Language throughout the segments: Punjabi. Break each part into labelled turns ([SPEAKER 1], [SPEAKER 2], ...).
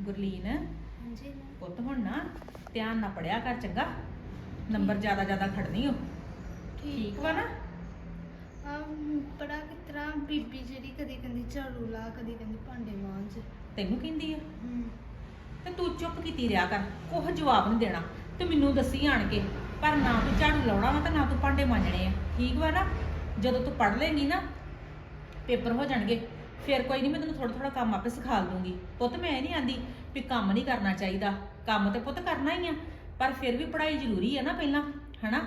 [SPEAKER 1] ਗੁਰਲੀਨ।
[SPEAKER 2] ਹਾਂਜੀ।
[SPEAKER 1] ਪੁੱਤ ਹੁਣ ਨਾ ਧਿਆਨ ਨਾਲ ਪੜਿਆ ਕਰ ਚੰਗਾ। ਨੰਬਰ ਜ਼ਿਆਦਾ ਜ਼ਿਆਦਾ ਖੜਨੀ ਹੋ ਠੀਕ ਵਾ ਨਾ?
[SPEAKER 2] ਆ ਬੜਾ ਕਿਤਰਾ ਬੀਬੀ ਜਿਹੜੀ ਕਦੀ ਕਹਿੰਦੀ ਝਾੜੂ ਲਾ ਕਦੀ ਕਹਿੰਦੀ ਭਾਂਡੇ ਮਾਂਜ।
[SPEAKER 1] ਤੈਨੂੰ ਕਹਿੰਦੀ ਆ? ਤੇ ਤੂੰ ਚੁੱਪ ਕੀਤੀ ਰਿਆ ਕਰ। ਕੋਹ ਜਵਾਬ ਨਹੀਂ ਦੇਣਾ। ਤੇ ਮੈਨੂੰ ਦੱਸੀ ਆਣ ਕੇ ਪਰ ਨਾ ਤੂੰ ਝਾੜੂ ਲਾਉਣਾ ਵਾ ਤੇ ਨਾ ਤੂੰ ਭਾਂਡੇ ਮਾਂਜਣੇ ਆ। ਠੀਕ ਵਾ ਨਾ? ਜਦੋਂ ਤੂੰ ਪੜ ਲੇਂਗੀ ਨਾ ਪੇਪਰ ਹੋ ਜਾਣਗੇ। ਫਿਰ ਕੋਈ ਨਹੀਂ ਮੈਂ ਤੈਨੂੰ ਥੋੜਾ ਥੋੜਾ ਕੰਮ ਆਪੇ ਸਿਖਾ ਦੂੰਗੀ ਪੁੱਤ, ਮੈਂ ਇਹ ਨਹੀਂ ਆਂਦੀ ਵੀ ਕੰਮ ਨਹੀਂ ਕਰਨਾ ਚਾਹੀਦਾ। ਕੰਮ ਤੇ ਪੁੱਤ ਕਰਨਾ ਹੀ ਆ, ਪਰ ਫਿਰ ਵੀ ਪੜ੍ਹਾਈ ਜ਼ਰੂਰੀ ਆ ਨਾ ਪਹਿਲਾਂ, ਹਨਾ?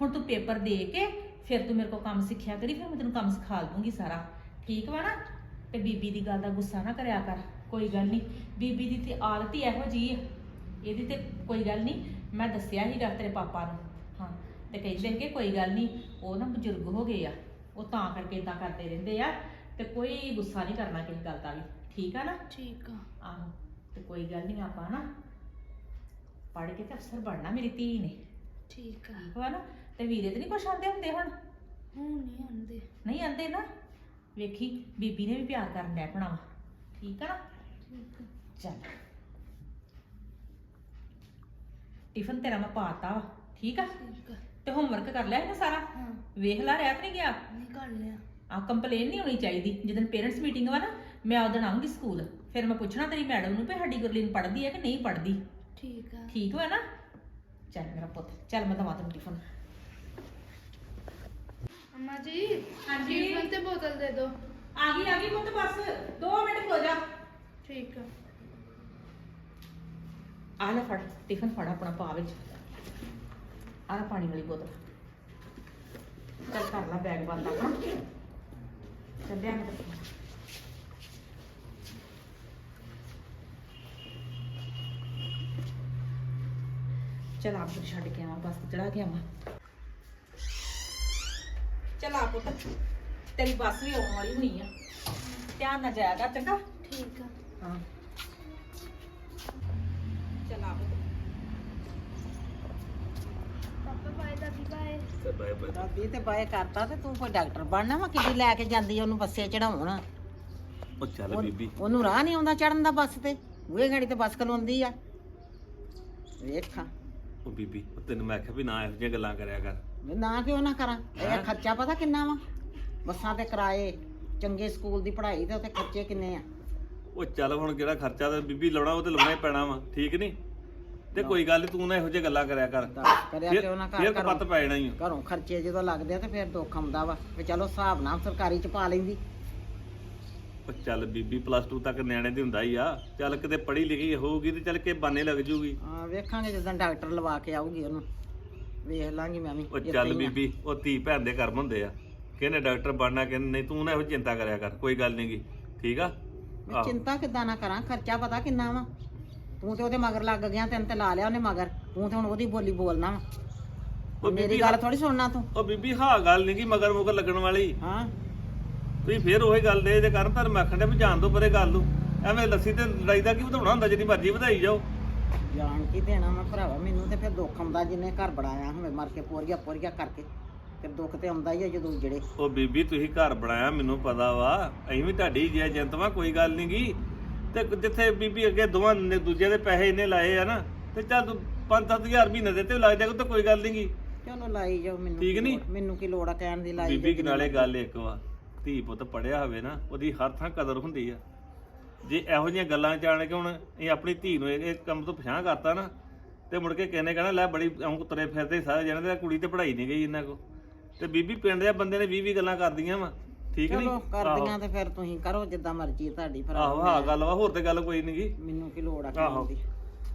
[SPEAKER 1] ਹੁਣ ਤੂੰ ਪੇਪਰ ਦੇ ਕੇ ਫਿਰ ਤੂੰ ਮੇਰੇ ਕੋਲ ਕੰਮ ਸਿੱਖਿਆ ਕਰੀ, ਫਿਰ ਮੈਂ ਤੈਨੂੰ ਕੰਮ ਸਿਖਾ ਦੂੰਗੀ ਸਾਰਾ। ਠੀਕ ਵਾ ਨਾ? ਤੇ ਬੀਬੀ ਦੀ ਗੱਲ ਦਾ ਗੁੱਸਾ ਨਾ ਕਰਿਆ ਕਰ, ਕੋਈ ਗੱਲ ਨਹੀਂ ਬੀਬੀ ਦੀ ਤੇ ਆਦਤ ਹੀ ਇਹੋ ਜੀ ਆ। ਇਹਦੀ ਤੇ ਕੋਈ ਗੱਲ ਨਹੀਂ ਮੈਂ ਦੱਸਿਆ ਸੀਗਾ ਤੇਰੇ ਪਾਪਾ ਨੂੰ। ਹਾਂ, ਤੇ ਕਹਿੰਦੇ ਕਿ ਕੋਈ ਗੱਲ ਨਹੀਂ ਉਹ ਨਾ ਬਜ਼ੁਰਗ ਹੋ ਗਏ ਆ। ਉਹ ਤਾਂ ਕਰਕੇ ਇਦਾਂ ਕਰਦੇ ਰਹਿੰਦੇ ਆ। ਤੇ ਕੋਈ ਗੁੱਸਾ ਨਹੀਂ ਕਰਨਾ ਕਿਸੇ ਗੱਲ ਦਾ ਵੀ ਠੀਕ ਆ ਨਾ?
[SPEAKER 2] ਠੀਕ ਆ।
[SPEAKER 1] ਆਹੋ ਤੇ ਕੋਈ ਗੱਲ ਨਹੀਂ ਆਪਾਂ ਨਾ ਪੜ੍ਹ ਕੇ ਤੇ ਅਫਸਰ ਬਣਨਾ ਮੇਰੀ ਧੀ ਨੇ।
[SPEAKER 2] ਠੀਕ ਆ।
[SPEAKER 1] ਠੀਕ ਵਾ ਨਾ? ਤੇ ਵੀਰੇ ਤੇ ਨਹੀਂ ਕੁਛ ਆਂਦੇ ਹੁੰਦੇ ਹੁਣ?
[SPEAKER 2] ਹੁਣ ਨਹੀਂ ਆਉਂਦੇ।
[SPEAKER 1] ਨਹੀਂ ਆਂਦੇ ਨਾ? ਵੇਖੀ ਬੀਬੀ ਨੇ ਵੀ ਪਿਆਰ ਕਰਨ ਡੈ ਪਣਾ ਠੀਕ ਆ ਨਾ?
[SPEAKER 2] ਠੀਕ ਆ।
[SPEAKER 1] ਚੱਲ। ਟਿਫਨ ਤੇਰਾ ਮੈਂ ਪਾਤਾ ਵਾ ਠੀਕ ਆ?
[SPEAKER 2] ਠੀਕ ਆ।
[SPEAKER 1] ਤੇ ਹੋਮਵਰਕ ਕਰ ਲਿਆ ਇਹਨੇ ਸਾਰਾ?
[SPEAKER 2] ਹਾਂ।
[SPEAKER 1] ਵੇਖ ਲੈ ਰਹਿ ਤੇ ਨਹੀਂ ਗਿਆ?
[SPEAKER 2] ਨਹੀਂ ਕਰ ਲਿਆ।
[SPEAKER 1] ਆ ਕੰਪਲੇਨ ਨਹੀਂ ਹੋਣੀ ਚਾਹੀਦੀ। ਜਦੋਂ ਪੇਰੈਂਟਸ ਮੀਟਿੰਗ ਵਾ ਨਾ ਮੈਂ ਉਦੋਂ ਆਉਂਗੀ ਸਕੂਲ ਫਿਰ ਮੈਂ ਪੁੱਛਣਾ ਤੇਰੀ ਮੈਡਮ ਨੂੰ ਵੀ ਸਾਡੀ ਗੁਰਲੀਨ ਪੜ੍ਹਦੀ ਹੈ ਕਿ ਨਹੀਂ ਪੜ੍ਹਦੀ।
[SPEAKER 2] ਠੀਕ ਆ।
[SPEAKER 1] ਠੀਕ ਵਾ ਨਾ? ਚੱਲ ਮੇਰਾ ਪੁੱਤ ਚੱਲ ਮੈਂ ਦਵਾ ਤੈਨੂੰ ਟਿਫਨ
[SPEAKER 2] ਅੰਮਾ ਜੀ
[SPEAKER 1] ਹਾਂਜੀ।
[SPEAKER 2] ਟਿਫਨ ਤੇ ਬੋਤਲ ਦੇ ਦਿਓ।
[SPEAKER 1] ਆ ਗਈ ਆ ਗਈ ਪੁੱਤ ਬਸ। 2 ਮਿੰਟ ਖੋ ਜਾ।
[SPEAKER 2] ਠੀਕ ਆ।
[SPEAKER 1] ਆ ਲੈ ਫੜ ਟਿਫਨ ਫੜ ਆਪਣਾ ਪਾ ਵਿੱਚ। ਆ ਲੈ ਪਾਣੀ ਵਾਲੀ ਬੋਤਲ। ਚੱਲ ਕਰ ਲੈ ਬੈਗ ਬੰਦ ਆਪਣਾ। ਮੈਂ। ਚੱਲ ਆਪ ਨੂੰ ਛੱਡ ਕੇ ਆਵਾਂ ਬੱਸ ਚੜਾ ਕੇ ਆਵਾਂ। ਚੱਲ ਆ ਪੁੱਤ ਤੇਰੀ ਬੱਸ ਵੀ ਆਉਣ ਵਾਲੀ ਹੋਣੀ ਆ। ਧਿਆਨ ਨਾਲ ਜਾਇਆ ਕਰ ਚੰਗਾ?
[SPEAKER 2] ਠੀਕ ਆ।
[SPEAKER 1] ਹਾਂ ਚੱਲ ਆ ਪੁੱਤ
[SPEAKER 2] ਪਾਪਾ ਬਾਏ ਦਾਦੀ ਬਾਏ
[SPEAKER 3] ਦਾਦੀ ਤੇ ਬਾਏ ਕਰਤਾ ਤੇ ਤੂੰ ਕੋਈ ਡਾਕਟਰ ਬਣਨਾ ਵਾ? ਕਿੱਡੀ ਲੈ ਕੇ ਜਾਂਦੀ ਉਹਨੂੰ ਬੱਸੇ ਚੜਾਉਣ?
[SPEAKER 4] ਉਹ ਚੱਲ ਬੀਬੀ।
[SPEAKER 3] ਉਹਨੂੰ ਰਾਹ ਨਹੀਂ ਆਉਂਦਾ ਚੜਨ ਦਾ ਬੱਸ ਤੇ। ਉਹ ਗਾੜੀ ਤੇ ਬੱਸ ਖਲੋਂਦੀ ਆ। ਵੇਖਾਂ।
[SPEAKER 4] ਉਹ ਬੀਬੀ ਉਹ ਤੈਨੂੰ ਮੈਂ ਆਖਿਆ ਵੀ ਨਾ ਇਹੋ ਜਿਹੀਆਂ ਗੱਲਾਂ ਕਰਿਆ ਕਰ।
[SPEAKER 3] ਵੀ ਨਾ ਕਿਉਂ ਨਾ ਕਰਾਂ?
[SPEAKER 4] ਹੈਂ?
[SPEAKER 3] ਇਹ ਖਰਚਾ ਪਤਾ ਕਿੰਨਾ ਵਾ? ਬੱਸਾਂ ਤੇ ਕਿਰਾਏ ਚੰਗੇ ਸਕੂਲ ਦੀ ਪੜ੍ਹਾਈ ਤੇ ਉੱਥੇ ਖਰਚੇ ਕਿੰਨੇ ਆ?
[SPEAKER 4] ਉਹ ਚੱਲ ਹੁਣ ਜਿਹੜਾ ਖਰਚਾ ਤੇ ਬੀਬੀ ਲਾਉਣਾ ਉਹ ਤੇ ਲਾਉਣਾ ਹੀ ਪੈਣਾ ਵਾ। ਠੀਕ ਨਹੀਂ ਤੇ ਕੋਈ ਗੱਲ ਨੀ, ਤੂੰ ਨਾ ਇਹੋ ਜਿਹੀਆਂ ਗੱਲਾਂ ਕਰਿਆ ਕਰ।
[SPEAKER 3] ਦੱਸ ਕਰਿਆ
[SPEAKER 4] ਫਿਰ
[SPEAKER 3] ਕਿਉਂ ਨਾ
[SPEAKER 4] ਫਿਰ
[SPEAKER 3] ਕਰ
[SPEAKER 4] ਕਪੱਤ ਪੈ ਜਾਣਾ ਹੀ ਆ।
[SPEAKER 3] ਘਰੋਂ ਖਰਚੇ ਜਦੋਂ ਲੱਗਦੇ ਆ ਤੇ ਫਿਰ ਦੁੱਖ ਆਉਂਦਾ ਵਾ ਵੀ ਚਲੋ ਹਿਸਾਬ ਨਾਲ ਸਰਕਾਰੀ ਚ ਪਾ ਲੈਂਦੀ।
[SPEAKER 4] ਉਹ ਚੱਲ ਬੀਬੀ ਪਲੱਸ 2 ਤੱਕ ਨਿਆਣੇ ਦੀ ਹੁੰਦਾ ਹੀ ਆ। ਚੱਲ ਕਿਤੇ ਪੜ੍ਹੀ ਲਿਖੀ ਹੋਊਗੀ ਤੇ ਚੱਲ ਕੇ ਬਾਨੇ ਲੱਗ ਜੂਗੀ।
[SPEAKER 3] ਆ ਵੇਖਾਂਗੇ ਜਦੋਂ ਡਾਕਟਰ ਲਵਾ ਕੇ ਆਊਗੀ ਉਹਨੂੰ। ਵੇਖ ਲਾਂਗੀ ਮੈਂ ਵੀ
[SPEAKER 4] ਉਹ ਚੱਲ
[SPEAKER 3] ਆ।
[SPEAKER 4] ਬੀਬੀ ਉਹ ਧੀ ਭੈਣ ਦੇ ਕਰਮ ਹੁੰਦੇ ਆ। ਕਿਹਨੇ ਡਾਕਟਰ ਬਣਨਾ ਕਿਹਨੇ ਨਹੀਂ ਤੂੰ ਨਾ ਇਹੋ ਚਿੰਤਾ ਕਰਿਆ ਕਰ ਕੋਈ ਗੱਲ ਨਹੀਂਗੀ ਠੀਕ ਆ?
[SPEAKER 3] ਮੈਂ
[SPEAKER 4] ਆਹੋ।
[SPEAKER 3] ਚਿੰਤਾ ਕਿੱਦਾਂ ਨਾ ਕਰਾਂ ਖਰਚਾ ਪਤਾ ਕਿੰਨਾ ਵਾ। ਤੂੰ ਤੇ ਉਹਦੇ ਮਗਰ ਲੱਗ ਗਿਆ ਤੈਨੂੰ ਤੇ ਲਾ ਲਿਆ ਉਹਨੇ ਮਗਰ। ਤੂੰ ਤੇ ਹੁਣ ਉਹਦੀ ਬੋਲੀ ਬੋਲਣਾ ਵਾ।
[SPEAKER 4] ਉਹ
[SPEAKER 3] ਮੇਰੀ
[SPEAKER 4] ਬੀਬੀ
[SPEAKER 3] ਗੱਲ ਥੋੜੀ ਸੁਣਨਾ ਤੂੰ।
[SPEAKER 4] ਉਹ ਬੀਬੀ ਹਾਂ ਗੱਲ ਨਹੀਂਗੀ ਮਗਰ ਮੁਗਰ ਲੱਗਣ ਵਾਲੀ।
[SPEAKER 3] ਹਾਂ।
[SPEAKER 4] ਤੁਸੀਂ ਫੇਰ ਉਹੀ ਗੱਲ ਦੇ ਇਹਦੇ ਕਾਰਨ ਤੁਹਾਨੂੰ ਮੈਂ ਆਖਣ ਡਿਆ ਵੀ ਜਾਣ ਦੋ ਪਰੇ ਗੱਲ ਨੂੰ। ਐਵੇਂ ਲੱਸੀ ਤੇ ਲੜਾਈ ਦਾ ਕੀ ਵਧਾਉਣਾ ਹੁੰਦਾ ਜਿੰਨੀ ਮਰਜ਼ੀ ਵਧਾਈ ਜਾਓ।
[SPEAKER 3] ਜਾਣ ਕੀ ਦੇਣਾ ਮੈਂ ਭਰਾਵਾ ਮੈਨੂੰ ਤੇ ਫਿਰ ਦੁੱਖ ਆਉਂਦਾ ਜਿੰਨੇ ਘਰ ਬਣਾਇਆ ਹੋਵੇ ਮਰ ਕੇ ਪੋਰੀਆ ਪੋਰੀਆ ਕਰਕੇ। ਫਿਰ ਦੁੱਖ ਤੇ ਆਉਂਦਾ ਹੀ ਆ ਜਦੋਂ ਜਿਹੜੇ।
[SPEAKER 4] ਉਹ ਬੀਬੀ ਤੁਸੀਂ ਘਰ ਬਣਾਇਆ ਮੈਨੂੰ ਪਤਾ ਵਾ। ਅਸੀਂ ਵੀ ਤੁਹਾਡੀ ਜੇ ਏਜੰਟ ਵਾ ਕੋਈ ਗੱਲ ਨੀ ਗੀ। ਤੇ ਜਿੱਥੇ ਬੀਬੀ ਅੱਗੇ ਦੋਵਾਂ ਨੇ ਦੂਜੇ ਦੇ ਪੈਸੇ ਇੰਨੇ ਲਾਏ ਆ ਨਾ ਤੇ ਚੱਲ ਤੂੰ 5-7000 ਮਹੀਨੇ ਦੇ ਤੇ ਲੱਗ ਤਾਂ ਕੋਈ ਗੱਲ ਨੀ ਗੀ।
[SPEAKER 3] ਚਲੋ ਲਾਈ ਜਾਓ ਮੈਨੂੰ
[SPEAKER 4] ਠੀਕ ਨੀ?
[SPEAKER 3] ਮੈਨੂੰ ਕੀ ਲੋੜ ਆ ਕਹਿਣ ਦੀ ਲਾਈ
[SPEAKER 4] ਬੀਬੀ
[SPEAKER 3] ਜਾਓ
[SPEAKER 4] ਨਾਲੇ ਗੱਲ ਇੱਕ ਵਾ ਧੀ ਪੁੱਤ ਪੜਿਆ ਹੋਵੇ ਨਾ ਉਹਦੀ ਹਰ ਥਾਂ ਕਦਰ ਹੁੰਦੀ ਆ। ਜੇ ਇਹੋ ਜਿਹੀਆਂ ਗੱਲਾਂ ਜਾਣ ਕੇ ਹੁਣ ਇਹ ਆਪਣੀ ਧੀ ਨੂੰ ਇਹ ਇਹ ਕੰਮ ਤੋਂ ਪਛਾਣ ਕਰਤਾ ਨਾ ਤੇ ਮੁੜ ਕੇ ਕਹਿੰਦੇ ਕਹਿਣਾ ਲੈ ਬੜੀ ਔਂਕ ਤੁਰੇ ਫਿਰਦੇ ਸਾਰੇ ਜਣੇ ਤੇ ਕੁੜੀ ਤੇ ਪੜਾਈ ਨਹੀਂ ਗਈ ਇਹਨਾਂ ਕੋ ਤੇ ਬੀਬੀ ਪਿੰਡ ਦੇ ਬੰਦੇ ਨੇ 20 20 ਗੱਲਾਂ ਕਰਦੀਆਂ ਵਾ। ਠੀਕ ਨਹੀਂ
[SPEAKER 3] ਚਲੋ ਕਰਦੀਆਂ ਤੇ ਫਿਰ ਤੁਸੀਂ ਕਰੋ ਜਿੱਦਾਂ ਮਰਜ਼ੀ ਤੁਹਾਡੀ ਭਰਾ
[SPEAKER 4] ਆਹੋ ਹਾਂ ਗੱਲ ਵਾ ਹੋਰ ਤੇ ਗੱਲ ਕੋਈ ਨਹੀਂ ਗੀ।
[SPEAKER 3] ਮੈਨੂੰ ਕੀ ਲੋੜ ਆ
[SPEAKER 4] ਆਹੋ।
[SPEAKER 3] ਕਹਿਣ ਦੀ?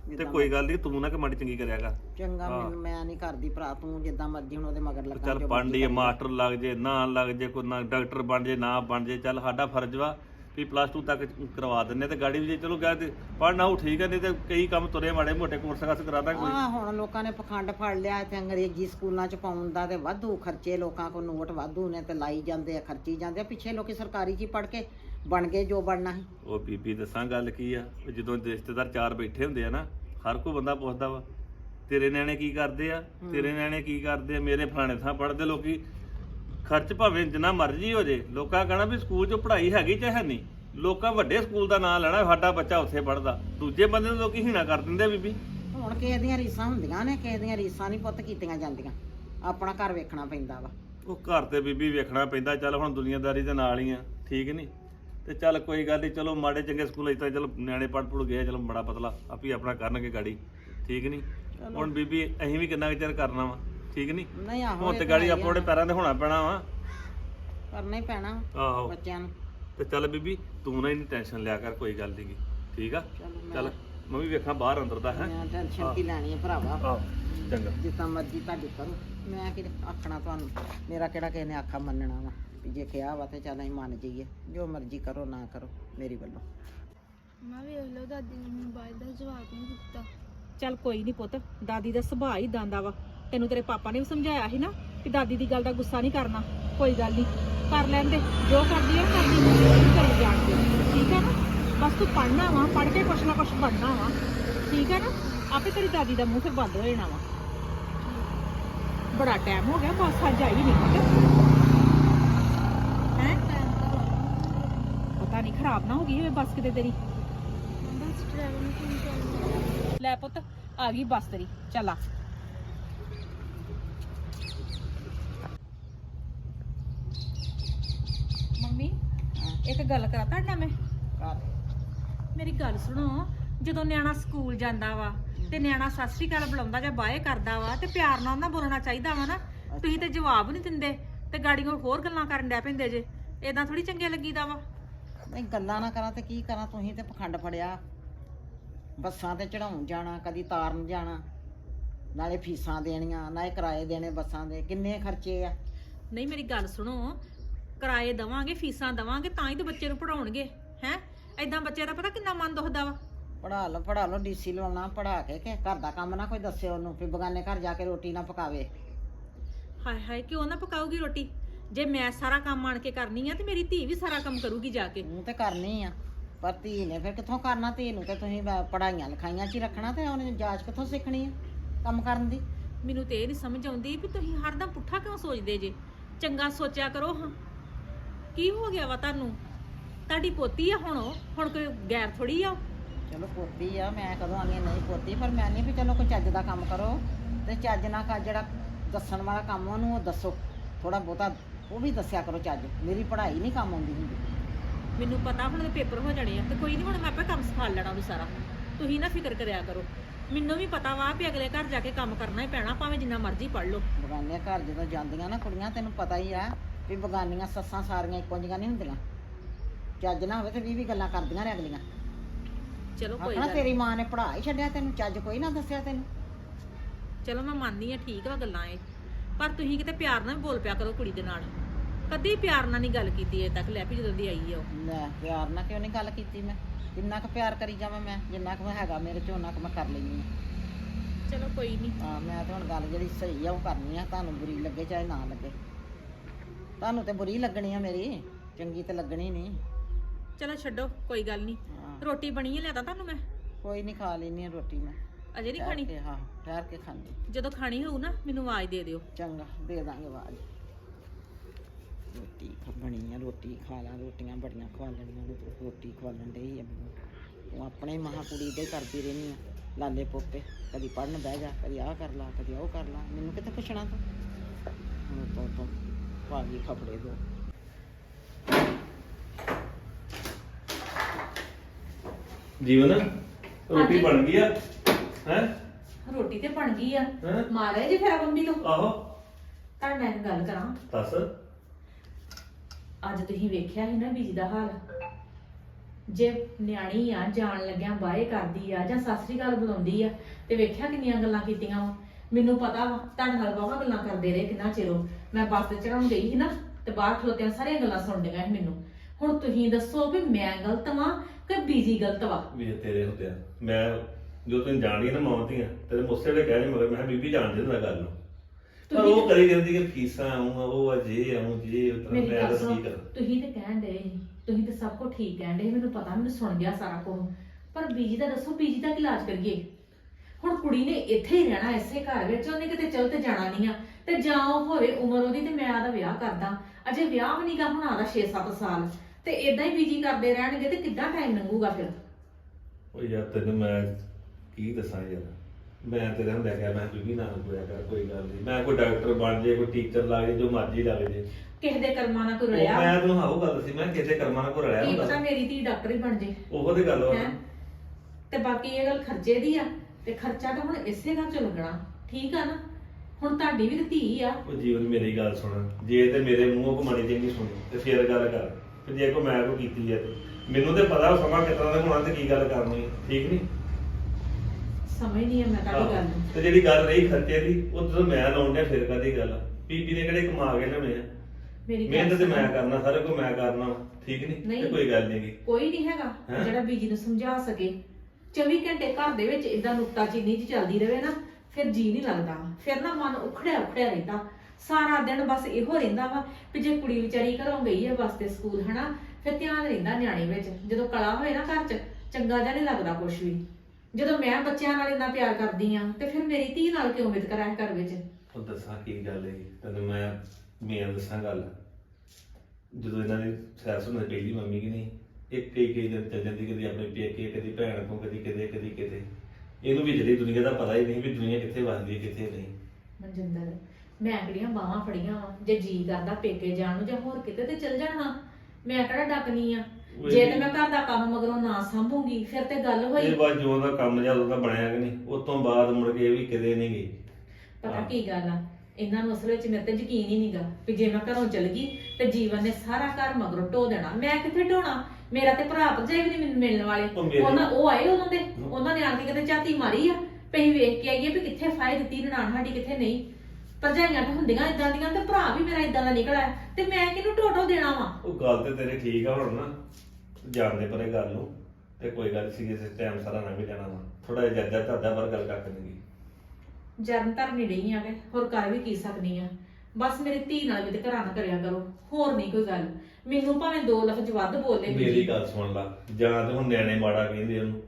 [SPEAKER 4] ਤੇ
[SPEAKER 3] ਜਿੱਦਾਂ
[SPEAKER 4] ਕੋਈ ਗੱਲ ਨਹੀਂ ਤੂੰ ਨਾ ਕਮਾੜੀ ਚੰਗੀ ਕਰਿਆ ਕਰ।
[SPEAKER 3] ਚੰਗਾ। ਮੈਨੂੰ ਮੈਂ ਨਹੀਂ ਕਰਦੀ ਭਰਾ ਤੂੰ ਜਿੱਦਾਂ ਮਰਜ਼ੀ ਹੁਣ ਉਹਦੇ ਮਗਰ ਲੱਗਾ
[SPEAKER 4] ਚੱਲ ਪੜ੍ਹਦੀ ਮਾਸਟਰ ਲੱਗ ਜੇ ਨਾ ਲੱਗ ਜੇ ਕੋਈ ਨਾ ਡਾਕਟਰ ਬਣ ਜੇ ਨਾ ਬਣ ਜੇ ਚੱਲ ਸਾਡਾ ਫਰਜ਼ ਵਾ ਵੀ ਪਲੱਸ 2 ਤੱਕ ਕਰਵਾ ਦਿੰਨੇ ਤੇ ਗਾੜੀ ਵੀ ਜੇ ਚਲੋ ਗਿਆ ਤੇ ਪੜ੍ਹਨਾ ਉਹ ਠੀਕ ਹੈ ਨਹੀਂ ਤੇ ਕਈ ਕੰਮ ਤੁਰੇ ਮਾੜੇ ਮੋਟੇ ਕੋਰਸ ਕਸ ਕਰਾ ਦਾਂ ਕੋਈ।
[SPEAKER 3] ਆ ਹੁਣ ਲੋਕਾਂ ਨੇ ਪਖੰਡ ਫੜ ਲਿਆ ਤੇ ਅੰਗਰੇਜ਼ੀ ਸਕੂਲਾਂ ਚ ਪਾਉਣ ਦਾ ਤੇ ਵਾਧੂ ਖਰਚੇ ਲੋਕਾਂ ਕੋ ਨੋਟ ਵਾਧੂ ਨੇ ਤੇ ਲਾਈ ਜਾਂਦੇ ਆ ਖਰਚੀ ਜਾਂਦੇ ਆ ਪਿੱਛੇ ਲੋਕੀ ਸਰਕਾਰੀ ਚ ਹੀ ਪੜ ਕੇ ਬਣ ਗਏ ਜੋ ਬਣਨਾ ਸੀ।
[SPEAKER 4] ਉਹ ਬੀਬੀ ਦੱਸਾਂ ਗੱਲ ਕੀ ਆ ਉਹ ਜਦੋਂ ਰਿਸ਼ਤੇਦਾਰ ਚਾਰ ਬੈਠੇ ਹੁੰਦੇ ਆ ਨਾ ਹਰ ਕੋਈ ਬੰਦਾ ਪੁੱਛਦਾ ਵਾ ਤੇਰੇ ਨਿਆਣੇ ਕੀ ਕਰਦੇ ਆ? ਤੇਰੇ ਨਿਆਣੇ ਕੀ ਕਰਦੇ ਆ? ਮੇਰੇ ਫਲਾਣੇ ਥਾਂ ਪੜਦੇ ਲੋਕੀ ਖਰਚ ਭਾਵੇਂ ਜਿੰਨਾ ਮਰਜ਼ੀ ਹੋ ਜੇ। ਲੋਕਾਂ ਕਹਣਾ ਵੀ ਸਕੂਲ 'ਚ ਪੜ੍ਹਾਈ ਹੈਗੀ ਚਾਹੇ ਨਹੀਂ। ਲੋਕਾਂ ਵੱਡੇ ਸਕੂਲ ਦਾ ਨਾਂ ਲੈਣਾ ਸਾਡਾ ਬੱਚਾ ਉੱਥੇ ਪੜਦਾ ਦੂਜੇ ਬੰਦੇ ਨੂੰ ਲੋਕੀ ਹੀਣਾ ਕਰ ਦਿੰਦੇ ਆ ਬੀਬੀ।
[SPEAKER 3] ਹੁਣ ਕਿਸੇ ਦੀਆਂ ਰੀਸਾਂ ਹੁੰਦੀਆਂ ਨੇ ਕਿਸੇ ਦੀਆਂ ਰੀਸਾਂ ਨਹੀਂ ਪੁੱਤ ਕੀਤੀਆਂ ਜਾਂਦੀਆਂ। ਆਪਣਾ ਘਰ ਵੇਖਣਾ ਪੈਂਦਾ ਵਾ।
[SPEAKER 4] ਉਹ ਘਰ ਤੇ ਬੀਬੀ ਵੇਖਣਾ ਪੈਂਦਾ ਚੱਲ ਹੁਣ ਦੁਨੀਆਦਾਰੀ ਦੇ ਨਾਲ ਹੀ ਆ ਠੀਕ ਨਹੀਂ? ਤੇ ਚੱਲ ਕੋਈ ਗੱਲ ਨਹੀਂ ਚਲੋ ਮਾੜੇ ਚੰਗੇ ਸਕੂਲ ਇਤਾਂ ਚਲੋ ਨਿਆਣੇ ਪੜ ਪੜ ਗਏ ਚਲੋ ਬੜਾ ਪਤਲਾ ਆਪੀ ਆਪਣਾ ਕਰਨਗੇ ਗਾੜੀ ਠੀਕ ਨਹੀਂ? ਹੁਣ ਬੀਬੀ ਅਸੀਂ ਵੀ ਕਿੰਨਾ ਕੁ ਚਿਰ ਕਰਨਾ ਵਾ? ਠੀਕ ਨਹੀਂ
[SPEAKER 3] ਨਹੀਂ ਆਹੋ
[SPEAKER 4] ਹੁਣ
[SPEAKER 3] ਇਹ
[SPEAKER 4] ਤੇ
[SPEAKER 3] ਤਾਂ
[SPEAKER 4] ਗਾੜੀ
[SPEAKER 3] ਹੈ ਹੀ
[SPEAKER 4] ਆਪਣੇ ਪੈਰਾਂ ਤੇ ਹੋਣਾ ਪੈਣਾ ਵਾ।
[SPEAKER 3] ਕਰਨਾ ਹੀ ਪੈਣਾ
[SPEAKER 4] ਆਹੋ।
[SPEAKER 3] ਬੱਚਿਆਂ ਨੂੰ।
[SPEAKER 4] ਤੇ ਚੱਲ ਬੀਬੀ ਤੂੰ ਨਾ ਇੰਨੀ ਟੈਨਸ਼ਨ ਲਿਆ ਕਰ ਕੋਈ ਗੱਲ ਨਹੀਂ ਠੀਕ ਆ?
[SPEAKER 3] ਚਲੋ ਮੈਂ-
[SPEAKER 4] ਚੱਲ ਮੈਂ ਵੀ ਵੇਖਾਂ ਬਾਹਰ ਅੰਦਰ ਦਾ ਹੈ।
[SPEAKER 3] ਮੈਂ ਟੈਨਸ਼ਨ ਕੀ ਲੈਣੀ ਹੈ ਭਰਾਵਾ?
[SPEAKER 4] ਆਹ ਚੰਗਾ।
[SPEAKER 3] ਜਿੱਦਾਂ ਮਰਜ਼ੀ ਤੁਹਾਡੀ ਕਰੋ। ਮੈਂ ਕਿ ਆਖਣਾ ਤੁਹਾਨੂੰ? ਮੇਰਾ ਕਿਹੜਾ ਕਿਸੇ ਨੇ ਆਖਾ ਮੰਨਣਾ ਵਾ? ਵੀ ਜੇ ਕਿਹਾ ਵਾ ਤੇ ਚੱਲ ਅਸੀਂ ਮੰਨ ਜਾਈਏ। ਜੋ ਮਰਜ਼ੀ ਕਰੋ ਨਾ ਕਰੋ ਮੇਰੀ ਵੱਲੋਂ।
[SPEAKER 2] ਮੈਂ ਵੇਖ ਲਓ ਦਾਦੀ ਨੇ ਮੋਬਾਈਲ ਦਾ ਜਵਾਬ ਨਹੀਂ ਦਿੱਤਾ।
[SPEAKER 1] ਚੱਲ ਕੋਈ ਨਹੀਂ ਪੁੱਤ ਦਾਦੀ ਦਾ ਸੁਭਾਅ ਹੀ ਦਾਂਦਾ ਵਾ। ਤੈਨੂੰ ਤੇਰੇ ਪਾਪਾ ਨੇ ਵੀ ਸਮਝਾਇਆ ਸੀ ਨਾ ਕਿ ਦਾਦੀ ਦੀ ਗੱਲ ਦਾ ਗੁੱਸਾ ਨਹੀਂ ਕਰਨਾ ਕੋਈ ਗੱਲ ਨਹੀਂ ਕਰ ਲੈਂਦੇ ਜੋ ਕਰਦੀ ਆ ਕਰਦੀ ਕਰੀ ਜਾਣਦੇ ਠੀਕ ਹੈ ਨਾ? ਬਸ ਤੂੰ ਪੜ੍ਹਨਾ ਵਾ ਪੜ੍ਹ ਕੇ ਕੁਛ ਨਾ ਕੁਛ ਬਣਨਾ ਵਾ ਠੀਕ ਹੈ ਨਾ? ਆਪੇ ਤੇਰੀ ਦਾਦੀ ਦਾ ਮੂੰਹ ਫਿਰ ਬੰਦ ਹੋ ਜਾਣਾ ਵਾ। ਬੜਾ ਟਾਈਮ ਹੋ ਗਿਆ ਬਸ ਅੱਜ ਆਈ ਨਹੀਂ ਹੈ? ਪਤਾ ਨਹੀਂ ਖਰਾਬ ਨਾ ਹੋ ਗਈ ਹੋਵੇ ਬੱਸ ਕਿਤੇ ਤੇਰੀ। ਲੈ ਪੁੱਤ ਆ ਗਈ ਬੱਸ ਤੇਰੀ ਚੱਲ ਆ ਮੰਮੀ ਇੱਕ ਗੱਲ ਕਰਾਂ ਤੁਹਾਡੇ ਨਾਲ ਮੈਂ
[SPEAKER 3] ਘਰ
[SPEAKER 1] ਮੇਰੀ ਗੱਲ ਸੁਣੋ ਜਦੋਂ ਨਿਆਣਾ ਸਕੂਲ ਜਾਂਦਾ ਵਾ ਤੇ ਨਿਆਣਾ ਸਤਿ ਸ਼੍ਰੀ ਅਕਾਲ ਬੁਲਾਉਂਦਾ ਜਾਂ ਬਾਏ ਕਰਦਾ ਵਾ ਤੇ ਪਿਆਰ ਨਾਲ ਉਹਨਾਂ ਬੋਲਣਾ ਚਾਹੀਦਾ ਵਾ ਨਾ ਤੁਸੀਂ ਤੇ ਜਵਾਬ ਨਹੀਂ ਦਿੰਦੇ ਤੇ ਗਾੜੀਆਂ ਹੋਰ ਗੱਲਾਂ ਕਰਨ ਡੈ ਪੈਂਦੇ ਜੇ ਇਦਾਂ ਥੋੜੀ ਚੰਗੇ ਲੱਗੀਦਾ ਵਾ।
[SPEAKER 3] ਨਹੀਂ ਗੱਲਾਂ ਨਾ ਕਰਾਂ ਤੇ ਕੀ ਕਰਾਂ ਤੁਸੀਂ ਤੇ ਪਖੰਡ ਫੜਿਆ। ਬੱਸਾਂ ਤੇ ਚੜਾਉਣ ਜਾਣਾ ਕਦੀ ਤਾਰਨ ਜਾਣਾ ਨਾਲੇ ਫੀਸਾਂ ਦੇਣੀਆਂ ਨਾਲੇ ਕਿਰਾਏ ਦੇਣੇ ਬੱਸਾਂ ਦੇ ਕਿੰਨੇ ਖਰਚੇ ਆ?
[SPEAKER 1] ਨਹੀਂ ਮੇਰੀ ਗੱਲ ਸੁਣੋ ਕਿਰਾਏ ਦਵਾਂਗੇ ਫੀਸਾਂ ਦਵਾਂਗੇ ਤਾਂ ਹੀ ਤੇ ਬੱਚੇ ਨੂੰ ਪੜਾਉਣਗੇ ਹੈ? ਐਦਾਂ ਬੱਚੇ ਦਾ ਪਤਾ ਕਿੰਨਾ ਮਨ ਦੁਖਦਾ ਵਾ?
[SPEAKER 3] ਪੜਾ ਲਓ ਪੜਾ ਲਓ ਡੀਸੀ ਲਵਾਉਣਾ ਪੜਾ ਕੇ ਕਿ ਘਰ ਦਾ ਕੰਮ ਨਾ ਕੋਈ ਦੱਸੇ ਉਹਨੂੰ ਵੀ ਬਗਾਨੇ ਘਰ ਜਾ ਕੇ ਰੋਟੀ ਨਾ ਪਕਾਵੇ।
[SPEAKER 1] ਹਾਏ ਹਾਏ ਕਿਉਂ ਨਾ ਪਕਾਉਗੀ ਰੋਟੀ? ਜੇ ਮੈਂ ਸਾਰਾ ਕੰਮ ਆਣ ਕੇ ਕਰਨੀ ਆ ਤੇ ਮੇਰੀ ਧੀ ਵੀ ਸਾਰਾ ਕੰਮ ਕਰੂਗੀ ਜਾ ਕੇ।
[SPEAKER 3] ਤੂੰ ਤੇ ਕਰਨੀ ਆ ਪਰ ਧੀ ਨੇ ਫਿਰ ਕਿੱਥੋਂ ਕਰਨਾ? ਧੀ ਨੂੰ ਤੇ ਤੁਸੀਂ ਪੜਾਈਆਂ ਲਿਖਾਈਆਂ 'ਚ ਹੀ ਰੱਖਣਾ ਤੇ ਉਹਨੇ ਜਾਂਚ ਕਿੱਥੋਂ ਸਿੱਖਣੀ ਆ ਕੰਮ ਕਰਨ ਦੀ?
[SPEAKER 1] ਮੈਨੂੰ ਤੇ ਇਹ ਨਹੀਂ ਸਮਝ ਆਉਂਦੀ ਵੀ ਤੁਸੀਂ ਹਰਦਮ ਪੁੱਠਾ ਕਿਉਂ ਸੋਚਦੇ ਜੇ? ਚੰਗਾ ਸੋਚਿਆ ਕਰੋ ਹਾਂ। ਕੀ ਹੋ ਗਿਆ ਵਾ ਤੁਹਾਨੂੰ? ਤੁਹਾਡੀ ਪੋਤੀ ਆ ਹੁਣ ਉਹ? ਹੁਣ ਕੋਈ ਗੈਰ ਥੋੜੀ ਆ ਉਹ।
[SPEAKER 3] ਚਲੋ ਪੋਤੀ ਆ ਮੈਂ ਕਦੋਂ ਆਨੀ ਆ, ਨਹੀਂ ਪੋਤੀ ਪਰ ਮੈਂ ਨਹੀਂ ਵੀ ਚਲੋ ਕੋਈ ਚੱਜ ਦਾ ਕੰਮ ਕਰੋ। ਤੇ ਚੱਜ ਨਾਲ ਕਾ ਜਿਹੜਾ ਦੱਸਣ ਵਾਲਾ ਕੰਮ ਉਹਨੂੰ ਉਹ ਦੱਸੋ। ਥੋੜਾ ਬਹੁਤਾ ਉਹ ਵੀ ਦੱਸਿਆ ਕਰੋ ਚੱਜ। ਮੇਰੀ ਪੜ੍ਹਾਈ ਨਹੀਂ ਕੰਮ ਆਉਂਦੀ ਹੁੰਦੀ।
[SPEAKER 1] ਮੈਨੂੰ ਪਤਾ ਹੁਣ ਦੇ ਪੇਪਰ ਹੋ ਜਾਣੇ ਆ ਤੇ ਕੋਈ ਨਹੀਂ ਹੁਣ ਮੈਂ ਆਪੇ ਕੰਮ ਸਿਖਾ ਲੈਣਾ ਉਹਨੂੰ ਸਾਰਾ। ਤੁਸੀਂ ਨਾ ਫਿਕਰ ਕਰਿਆ ਕਰੋ। ਮੈਨੂੰ ਵੀ ਪਤਾ ਵਾ ਵੀ ਅਗਲੇ ਘਰ ਜਾ ਕੇ ਕੰਮ ਕਰਨਾ ਹੀ ਪੈਣਾ ਭਾਵੇਂ ਜਿੰਨਾ ਮਰਜ਼ੀ ਪੜ ਲਓ।
[SPEAKER 3] ਬਗਾਨੇ ਘਰ ਜਦੋਂ ਜਾਂਦੀਆਂ ਨਾ ਕੁੜੀਆਂ ਤੈਨੂੰ ਪਤਾ ਹੀ ਆ ਵੀ ਬਗਾਨੀਆਂ ਸੱਸਾਂ ਸਾਰੀਆਂ ਇੱਕੋ ਜਿਹੀਆਂ ਨਹੀਂ ਹੁੰਦੀਆਂ। ਚੱਜ ਨਾ ਹੋਵੇ ਤੇ ਵੀ ਵੀ ਗੱਲਾਂ ਕਰਦੀਆਂ ਨੇ ਅਗਲੀਆਂ।
[SPEAKER 1] ਚਲੋ ਕੋਈ
[SPEAKER 3] ਆਖਣਾ
[SPEAKER 1] ਗੱਲ
[SPEAKER 3] ਤੇਰੀ ਮਾਂ ਨੇ ਪੜ੍ਹਾ ਹੀ ਛੱਡਿਆ ਤੈਨੂੰ ਚੱਜ ਕੋਈ ਨਾ ਦੱਸਿਆ ਤੈਨੂੰ।
[SPEAKER 1] ਚਲੋ ਮੈਂ ਮੰਨਦੀ ਆ ਠੀਕ ਵਾ ਗੱਲਾਂ ਇਹ। ਪਰ ਤੁਸੀਂ ਕਿਤੇ ਪਿਆਰ ਨਾਲ ਵੀ ਬੋਲ ਪਿਆ ਕਰੋ ਕੁੜੀ ਦੇ ਨਾਲ। ਕਦੀ ਪਿਆਰ ਨਾਲ ਨਹੀਂ ਗੱਲ ਕੀਤੀ ਅਜੇ ਤੱਕ ਲੈ ਵੀ ਜਦੋਂ ਦੀ ਆਈ ਆ ਉਹ।
[SPEAKER 3] ਲੈ ਪਿਆਰ ਨਾਲ ਕਿਉਂ ਨਹੀਂ ਗੱਲ ਕੀਤੀ ਮੈਂ? ਕਿੰਨਾ ਕੁ ਪਿਆਰ ਕਰੀ ਜਾਵਾਂ ਮੈਂ ਜਿੰਨਾ ਕੁ ਹੈਗਾ ਮੇਰੇ ਚ ਉਹਨਾਂ ਕੁ ਮੈਂ ਕਰ ਲੈਂਦੀ ਹਾਂ।
[SPEAKER 1] ਚਲੋ ਕੋਈ ਨਹੀਂ
[SPEAKER 3] ਹਾਂ ਮੈਂ ਤਾਂ ਹੁਣ ਗੱਲ ਜਿਹੜੀ ਸਹੀ ਆ ਉਹ ਕਰਨੀ ਆ ਤੁਹਾਨੂੰ ਬੁਰੀ ਲੱਗੇ ਚਾਹੇ ਨਾ ਲੱਗੇ। ਤੁਹਾਨੂੰ ਤੇ ਬੁਰੀ ਲੱਗਣੀ ਆ ਮੇਰੀ ਚੰਗੀ ਤੇ ਲੱਗਣੀ ਨਹੀਂ।
[SPEAKER 1] ਚਲੋ ਛੱਡੋ ਕੋਈ ਗੱਲ ਨਹੀਂ।
[SPEAKER 3] ਹਾਂ।
[SPEAKER 1] ਰੋਟੀ ਬਣੀ ਹੈ ਲਿਆਦਾ ਤੁਹਾਨੂੰ ਮੈਂ?
[SPEAKER 3] ਕੋਈ ਨਹੀਂ ਖਾ ਲੈਣੀ ਆ ਰੋਟੀ ਮੈਂ।
[SPEAKER 1] ਅਜੇ ਨਹੀਂ
[SPEAKER 3] ਠਹਿਰ
[SPEAKER 1] ਖਾਣੀ?
[SPEAKER 3] ਕੇ ਹਾਂ ਠਹਿਰ ਕੇ ਖਾਣੀ
[SPEAKER 1] ਜਦੋਂ ਖਾਣੀ ਹੋਊ ਨਾ ਮੈਨੂੰ ਆਵਾਜ਼ ਦੇ ਦਿਓ।
[SPEAKER 3] ਚੰਗਾ ਦੇ ਦਾਂਗੇ ਆਵਾਜ਼। ਰੋਟੀ ਖ- ਬਣੀ ਆ ਰੋਟੀ ਖਾ ਲਾਂ ਰੋਟੀਆਂ ਬੜੀਆਂ ਖਵਾ ਲੈਣੀਆਂ ਨੂੰ ਤੇ ਰੋਟੀ ਖਵਾਲਣ ਡਈ ਆ। ਮੈਨੂੰ ਉਹ ਆਪਣੇ ਮਹਾ ਕੁੜੀ ਦੇ ਕਰਦੀ ਰਹਿੰਦੀ ਆ ਲਾਲੇ ਪੋਪੇ ਕਦੀ ਪੜਨ ਬਹਿ ਜਾ ਕਦੀ ਆਹ ਕਰ ਲਾ ਕਦੀ ਉਹ ਕਰ ਲਾ। ਮੈਨੂੰ ਕਿੱਥੇ ਪੁੱਛਣਾ ਤੂੰ? ਹੁਣ ਤੋਂ ਤੋਂ ਭਾਗੀ ਖਪੜੇ ਦੋ
[SPEAKER 4] ਜੀਵਨ ਰੋਟੀ। ਬਣ ਗਈ ਆ? ਹੈ?
[SPEAKER 1] ਰੋਟੀ ਤੇ ਬਣ ਗਈ ਆ।
[SPEAKER 4] ਹੈਂ?
[SPEAKER 1] ਮਾਰੇ ਜੇ ਫੇਰਾ ਬੰਬੀ ਤੋਂ।
[SPEAKER 4] ਆਹੋ।
[SPEAKER 1] ਤਾਂ ਮੈਂ ਗੱਲ ਕਰਾਂ।
[SPEAKER 4] ਦੱਸ।
[SPEAKER 1] ਅੱਜ ਤੁਸੀਂ ਵੇਖਿਆ ਸੀ ਨਾ ਬੀਜੀ ਦਾ ਹਾਲ? ਜੇ ਨਿਆਣੀ ਆ ਜਾਣ ਲੱਗਿਆ ਬਾਏ ਕਰਦੀ ਆ ਜਾਂ ਸਤਿ ਸ੍ਰੀ ਅਕਾਲ ਬੁਲਾਉਂਦੀ ਆ ਤੇ ਵੇਖਿਆ ਕਿੰਨੀਆਂ ਗੱਲਾਂ ਕੀਤੀਆਂ ਵਾ? ਮੈਨੂੰ ਪਤਾ ਵਾ ਤੁਹਾਡੇ ਨਾਲ ਬਹੁਤ ਗੱਲਾਂ ਕਰਦੇ ਰਹੇ ਕਿੰਨਾ ਚਿਰੋਂ ਮੈਂ ਬੱਸ ਤੇ ਚੜਾਉਣ ਗਈ ਸੀ ਨਾ ਤੇ ਬਾਹਰ ਖਲੋਤਿਆਂ ਸਾਰੀਆਂ ਗੱਲਾਂ ਸੁਣਦੀਆਂ ਸੀ ਮੈਨੂੰ। ਹੁਣ ਤੁਸੀਂ ਦੱਸੋ ਵੀ ਮੈਂ ਗਲਤ ਵਾਂ ਕਿ ਬੀਜੀ ਗਲਤ ਵਾ?
[SPEAKER 4] ਵੀ ਤੇਰੇ ਹੁੰਦਿਆ ਮੈਂ ਜੋ ਤੈਨੂੰ ਜਾਣਦੀ ਨਾ ਮਾਉਂਦੀਆਂ ਤੇਰੇ ਮੁੱਸੇ ਦੇ ਕਹਿ ਨਹੀਂ ਮਗਰ ਮੈਂ ਕਿਹਾ ਬੀਬੀ ਜਾਣਦੀ ਨਾ ਗੱਲ ਨੂੰ। ਪਰ ਉਹ ਕਰੀ ਜਾਂਦੀ ਕਿ ਫੀਸਾਂ ਆਉਂ ਉਹ ਆਉਂ ਜੇ ਉਤਰਾ
[SPEAKER 1] ਮੇਰੀ
[SPEAKER 4] ਮੈਂ
[SPEAKER 1] ਗੱਲ
[SPEAKER 4] ਦੱਸ
[SPEAKER 1] ਸੁਣੋ
[SPEAKER 4] ਕੀ ਕਰਾਂ?
[SPEAKER 1] ਤੁਸੀਂ ਤੇ ਕਹਿਣ ਦੇ ਤੁਸੀਂ ਤੇ ਸਭ ਕੁਝ ਠੀਕ ਕਹਿਣ ਦੇ ਮੈਨੂੰ ਪਤਾ ਮੈਨੂੰ ਸੁਣ ਗਿਆ ਸਾਰਾ ਕੁਝ ਪਰ ਬੀਜੀ ਦਾ ਦੱਸੋ ਬੀਜੀ ਦਾ ਕੀ ਇਲਾਜ ਕਰੀਏ? ਹੁਣ ਕੁੜੀ ਨੇ ਇੱਥੇ ਹੀ ਰਹਿਣਾ ਇਸੇ ਘਰ ਵਿੱਚ ਉਹਨੇ ਕਿਤੇ ਚਲ ਤੇ ਜਾਣਾ ਨਹੀਂ ਆ। ਤੇ ਜਾਂ ਉਹ ਹੋਵੇ ਉਮਰ ਉਹਦੀ ਤੇ ਮੈਂ ਆਦਾ ਵਿਆਹ ਕਰਦਾ। ਅਜੇ ਵਿਆਹ ਵੀ ਨਹੀਂਗਾ ਹੁਣ ਆਦਾ 6-7 ਸਾਲ। ਤੇ ਇਦਾਂ ਹੀ ਬੀਜੀ ਕਰਦੇ ਰਹਿਣਗੇ ਤੇ ਕਿੱਦਾਂ ਟਾਈਮ ਲੰਘੂਗਾ ਫਿਰ?
[SPEAKER 4] ਉਹ ਯਾਰ ਤੈਨੂੰ ਮੈਂ ਕੀ ਦੱਸਾਂ ਯਾਰ? ਮੈਂ ਤੇਰੇ ਹੁੰਦਿਆ ਕਿਹਾ ਮੈਂ ਬੀਬੀ ਨਾ ਹੋਇਆ ਕਰ ਕੋਈ ਗੱਲ ਨਹੀਂ ਮੈਂ ਕੋਈ ਡਾਕਟਰ ਬਣ ਜੇ ਕੋਈ ਟੀਚਰ ਲੱਗ ਜੇ ਜੋ ਮਰਜ਼ੀ ਲੱਗ ਜੇ।
[SPEAKER 1] ਕਿਸੇ ਦੇ ਕਰਮਾਂ ਨਾਲ ਕੋਈ
[SPEAKER 4] ਉਹ
[SPEAKER 1] ਰਲਿਆ?
[SPEAKER 4] ਮੈਂ ਤੈਨੂੰ ਹਾਉ ਗੱਲ ਸੀ ਮੈਂ ਕਿਸੇ ਕਰਮਾਂ ਨਾਲ ਕੋ ਰਲਿਆ
[SPEAKER 1] ਕੀ ਪਤਾ
[SPEAKER 4] ਹੁੰਦਾ।
[SPEAKER 1] ਮੇਰੀ ਧੀ ਡਾਕਟਰ ਹੀ ਬਣ ਜੇ।
[SPEAKER 4] ਉਹੋ ਤੇ ਗੱਲ ਵਾ
[SPEAKER 1] ਹੈਂ? ਤੇ ਬਾਕੀ ਇਹ ਗੱਲ ਖਰਚੇ ਦੀ ਆ ਤੇ ਖਰਚਾ ਤਾਂ ਹੁਣ ਇਸੇ ਘਰ ਚ ਲੱਗਣਾ। ਠੀਕ ਆ ਨਾ? ਹੁਣ ਤੁਹਾਡੀ ਵੀ ਤਾਂ ਧੀ ਆ।
[SPEAKER 4] ਉਹ ਜੀਵਨ ਮੇਰੀ ਗੱਲ ਸੁਣ। ਜੇ ਤੇ ਮੇਰੇ ਮੂੰਹੋਂ ਕੋ ਮਣੀ ਚੰਗੀ ਸੁਣੀ ਤੇ ਫੇਰ ਗੱਲ ਕਰ। ਤੇ ਜੇ ਕੋ ਮੈਂ ਕੋ ਕੀਤੀ ਹੈ ਤੇ। ਮੈਨੂੰ ਤੇ ਪਤਾ ਉਹ ਸਮਾਂ ਕਿਤਨਾ ਦਾ ਹੋਣਾ ਤੇ ਕੀ ਗੱਲ ਕਰਨੀ ਹੈ ਠੀਕ ਨਹੀਂ?
[SPEAKER 1] ਸਮਝ ਨਹੀਂ ਆ ਮੈਂ ਤੁਹਾਡੀ ਗੱਲ। ਨੂੰ
[SPEAKER 4] ਤੇ ਜਿਹੜੀ ਗੱਲ ਰਹੀ ਖਰਚੇ ਦੀ ਉਹ ਜਦੋਂ ਮੈਂ ਲਾਉਣ ਡਿਆ ਫਿਰ ਕਾਦੀ ਗੱਲ ਆ? ਬੀਬੀ ਨੇ ਕਿਹੜੇ ਕਮਾ ਕੇ ਲਿਆਉਣੇ ਆ?
[SPEAKER 1] ਮੇਰੀ ਗੱਲ
[SPEAKER 4] ਮਿਹਨਤ ਤੇ ਮੈਂ
[SPEAKER 1] ਸੁਣੋ।
[SPEAKER 4] ਕਰਨਾ ਸਾਰਾ ਕੁਝ ਮੈਂ ਕਰਨਾ ਵਾ, ਠੀਕ ਨਹੀਂ?
[SPEAKER 1] ਨਹੀਂ।
[SPEAKER 4] ਤੇ ਕੋਈ ਗੱਲ ਨਹੀਂ
[SPEAKER 1] ਕੋਈ ਨਹੀਂ ਹੈਗਾ।
[SPEAKER 4] ਹੈਂ?
[SPEAKER 1] ਜਿਹੜਾ ਬੀਜੀ ਨੂੰ ਸਮਝਾ ਸਕੇ। 24 ਘੰਟੇ ਘਰ ਦੇ ਵਿੱਚ ਇਦਾਂ ਨੁਕਤਾ ਚੀਨੀ ਚ ਚੱਲਦੀ ਰਵੇ ਨਾ ਫਿਰ ਜੀ ਨਹੀਂ ਲੱਗਦਾ। ਫਿਰ ਨਾ ਮਨ ਉਖੜਿਆ ਉਖੜਿਆ ਰਹਿੰਦਾ। ਸਾਰਾ ਦਿਨ ਬਸ ਇਹੋ ਰਹਿੰਦਾ ਵਾ ਵੀ ਜੇ ਕੁੜੀ ਵਿਚਾਰੀ ਘਰੋਂ ਗਈ ਹੈ ਬਸ ਤੇ ਸਕੂਲ, ਹਨਾ? ਫਿਰ ਧਿਆਨ ਰਹਿੰਦਾ ਨਿਆਣੇ ਵਿੱਚ। ਜਦੋਂ ਕਲਾ ਹੋਏ ਨਾ ਘਰ 'ਚ, ਚੰਗਾ ਜਿਹਾ ਨਹੀਂ ਲੱਗਦਾ ਕੁਝ ਵੀ। ਜਦੋਂ ਮੈਂ ਬੱਚਿਆਂ ਨਾਲ ਇੰਨਾ ਪਿਆਰ ਕਰਦੀ ਆ, ਤੇ ਫਿਰ ਮੇਰੀ ਧੀ ਨਾਲ ਕਿਉਂ ਉਮੀਦ ਕਰਾਂ ਘਰ ਵਿੱਚ?
[SPEAKER 4] ਉਹ ਦੱਸਾਂ ਕੀ ਗੱਲ ਹੈ ਤੈਨੂੰ ਮੈਂ ਮੇਨ ਦੱਸਾਂ ਗੱਲ। ਜਦੋਂ ਇਹਨਾਂ ਦੀ ਸੈਸ ਹੁੰਦੀ ਪਹਿਲੀ ਮੰਮੀ ਕਿ ਨਹੀਂ ਇੱਕ ਕਈ ਕਈ ਦਿਨ ਚੱਲ ਜਾਂਦੀ, ਕਦੀ ਆਪਣੇ ਪੇਕੇ, ਕਦੀ ਭੈਣ ਕੋਲ, ਕਦੀ ਕਿਤੇ ਕਦੀ ਕਿਤੇ। ਇਹਨੂੰ ਵੀ ਜਿਹੜੀ ਦੁਨੀਆ ਦਾ ਪਤਾ ਹੀ ਨਹੀਂ ਵੀ ਦੁਨੀਆ ਕਿੱਥੇ ਵਸਦੀ ਹੈ ਕਿੱਥੇ ਨਹੀਂ।
[SPEAKER 1] ਮਨਜਿੰਦਰ ਮੈਂ ਕਿਹੜੀਆਂ ਬਾਹਾਂ ਫੜੀਆਂ ਵਾ? ਜੇ ਜੀ ਕਰਦਾ ਪੇਕੇ ਜਾਣ ਨੂੰ ਜਾਂ ਹੋਰ ਕਿਤੇ ਤੇ ਚਲ ਜਾਣਾ ਮੈਂ ਕਿਹੜਾ ਡੱਕਨੀ ਆ?
[SPEAKER 4] ਉਹ
[SPEAKER 1] ਜੇ ਤੇ ਮੈਂ ਘਰ ਦਾ ਕੰਮ ਮਗਰੋਂ ਨਾ ਸੰਭੂਗੀ ਫਿਰ ਤੇ ਗੱਲ ਹੋਈ।
[SPEAKER 4] ਇਹ ਬਾਅਦ ਜੋ ਦਾ ਕੰਮ ਜਦੋਂ ਦਾ ਬਣਿਆ ਕਿ ਨਹੀਂ ਉਸ ਤੋਂ ਬਾਅਦ ਮੁੜ ਕੇ ਇਹ ਵੀ ਕਿਤੇ ਨਹੀਂ ਗਈ।
[SPEAKER 1] ਪਤਾ
[SPEAKER 4] ਹਾਂ।
[SPEAKER 1] ਕੀ ਗੱਲ ਆ? ਇਹਨਾਂ ਨੂੰ ਅਸਲ ਵਿੱਚ ਮੇਰੇ ਤੇ ਯਕੀਨ ਹੀ ਨਹੀਂਗਾ ਵੀ ਜੇ ਮੈਂ ਘਰੋਂ ਚਲ ਗਈ ਤੇ ਜੀਵਨ ਨੇ ਸਾਰਾ ਘਰ ਮਗਰੋਂ ਢੋ ਦੇਣਾ। ਮੈਂ ਕਿੱਥੇ ਢੋਣਾ? ਮੇਰਾ ਤੇ ਭਰਾ ਭਰਜਾਈ ਵੀ ਨਹੀਂ ਮੈਨੂੰ ਮਿਲਣ ਵਾਲੇ।
[SPEAKER 4] ਮੇਰੇ-
[SPEAKER 1] ਉਹਨਾਂ ਉਹ ਆਏ ਉਹਨਾਂ ਦੇ। ਉਹਨਾਂ ਨੇ ਆਣ ਕੇ ਕਿਤੇ ਝਾਤੀ ਮਾਰੀ ਆ। ਪਈ ਵੇਖ ਕੇ ਆਈਏ ਵੀ ਕਿੱਥੇ ਫਾਇ ਦਿੱਤੀ ਨਨਾਣ ਸਾਡੀ ਕਿੱਥੇ ਨਹੀਂ। ਭਰਜਾਈਆਂ ਤਾਂ ਹੁੰਦੀਆਂ ਇਦਾਂ ਦੀਆਂ ਤੇ ਭਰਾ ਵੀ ਮੇਰਾ ਇਦਾਂ ਦਾ ਨਿਕਲਿਆ। ਤੇ ਮੈਂ ਕਿਹਨੂੰ ਢੋਟੋ ਦੇਣਾ ਵਾ?
[SPEAKER 4] ਉਹ ਗੱਲ ਤੇ ਤੇਰੇ ਠੀਕ ਆ ਹੁਣ ਨਾ। ਜਾਣਦੇ ਪਰੇ ਗੱਲ ਨੂੰ। ਤੇ ਕੋਈ ਗੱਲ ਸੀ ਇਸ ਟਾਈਮ ਸਾਰਾ ਲੰਘ ਜਾਣਾ ਵਾ। ਥੋੜਾ ਜਿਹਾ ਜੱਜਾ ਤੁਹਾਡਾ ਪਰ ਗੱਲ ਕਰ ਦੇਣਗੇ
[SPEAKER 1] ਜਰਨ ਧਰਨੀ ਨਹੀਂ ਆਗੇ ਹੋਰ ਕਰ ਵੀ ਕੀ ਸਕਦੀ ਆ। ਬਸ ਮੇਰੀ ਧੀ ਨਾਲ ਵੀ ਤੇ ਘਰਾਂ ਨਾ ਕਰਿਆ ਕਰੋ ਹੋਰ ਨਹੀਂ ਕੋਈ ਗੱਲ। ਮੈਨੂੰ ਭਾਵੇਂ ਦੋ ਲਫ਼ਜ਼ ਵੱਧ ਬੋਲੇ
[SPEAKER 4] ਮੇਰੀ ਗੱਲ ਸੁਣ ਲਾ ਜਾਂ ਤੇ ਹੁਣ ਨਿਆਣੇ ਮਾੜਾ ਕਹਿੰਦੇ ਉਹਨੂੰ